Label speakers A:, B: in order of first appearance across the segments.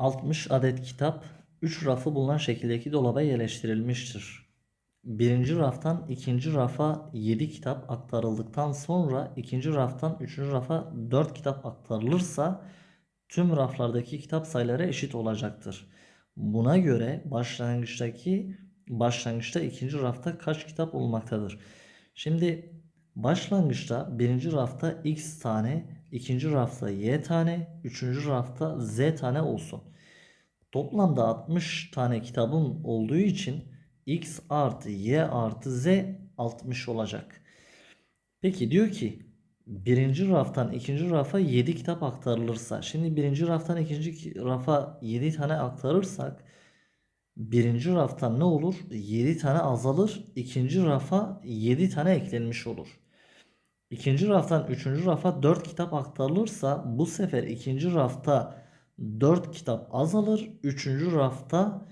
A: 60 adet kitap 3 rafı bulunan şekildeki dolaba yerleştirilmiştir. Birinci raftan ikinci rafa 7 kitap aktarıldıktan sonra ikinci raftan üçüncü rafa 4 kitap aktarılırsa tüm raflardaki kitap sayıları eşit olacaktır. Buna göre başlangıçtaki başlangıçta ikinci rafta kaç kitap olmaktadır? Şimdi başlangıçta birinci rafta x tane, ikinci rafta y tane, üçüncü rafta z tane olsun. Toplamda 60 tane kitabım olduğu için x artı y artı z 60 olacak. Peki diyor ki birinci raftan ikinci rafa 7 kitap aktarılırsa şimdi birinci raftan ikinci rafa 7 tane aktarırsak birinci raftan ne olur? 7 tane azalır. ikinci rafa 7 tane eklenmiş olur. İkinci raftan üçüncü rafa 4 kitap aktarılırsa bu sefer ikinci rafta 4 kitap azalır. Üçüncü rafta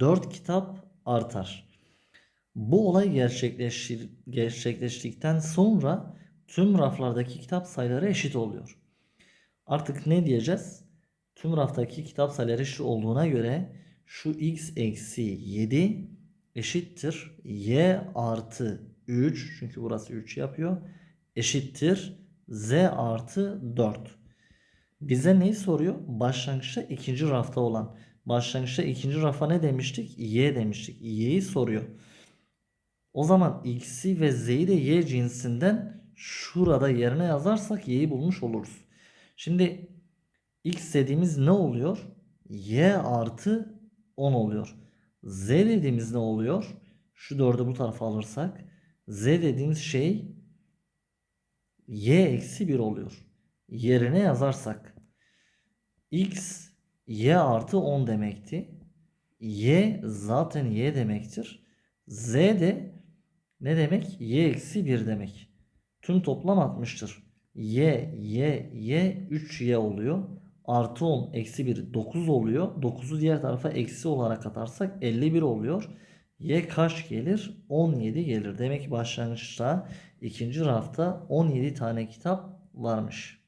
A: 4 kitap artar. Bu olay gerçekleşir, gerçekleştikten sonra tüm raflardaki kitap sayıları eşit oluyor. Artık ne diyeceğiz? Tüm raftaki kitap sayıları eşit olduğuna göre şu x eksi 7 eşittir y artı 3 çünkü burası 3 yapıyor eşittir z artı 4. Bize neyi soruyor? Başlangıçta ikinci rafta olan. Başlangıçta ikinci rafa ne demiştik? Y demiştik. Y'yi soruyor. O zaman x'i ve z'yi de y cinsinden şurada yerine yazarsak y'yi bulmuş oluruz. Şimdi x dediğimiz ne oluyor? y artı 10 oluyor. z dediğimiz ne oluyor? Şu 4'ü bu tarafa alırsak z dediğimiz şey y eksi 1 oluyor. Yerine yazarsak x y artı 10 demekti. y zaten y demektir. z de ne demek? y eksi 1 demek. Tüm toplam 60'tır. y, y, y 3y oluyor. Artı 10 eksi 1 9 oluyor. 9'u diğer tarafa eksi olarak atarsak 51 oluyor. Y kaç gelir? 17 gelir. Demek ki başlangıçta ikinci rafta 17 tane kitap varmış.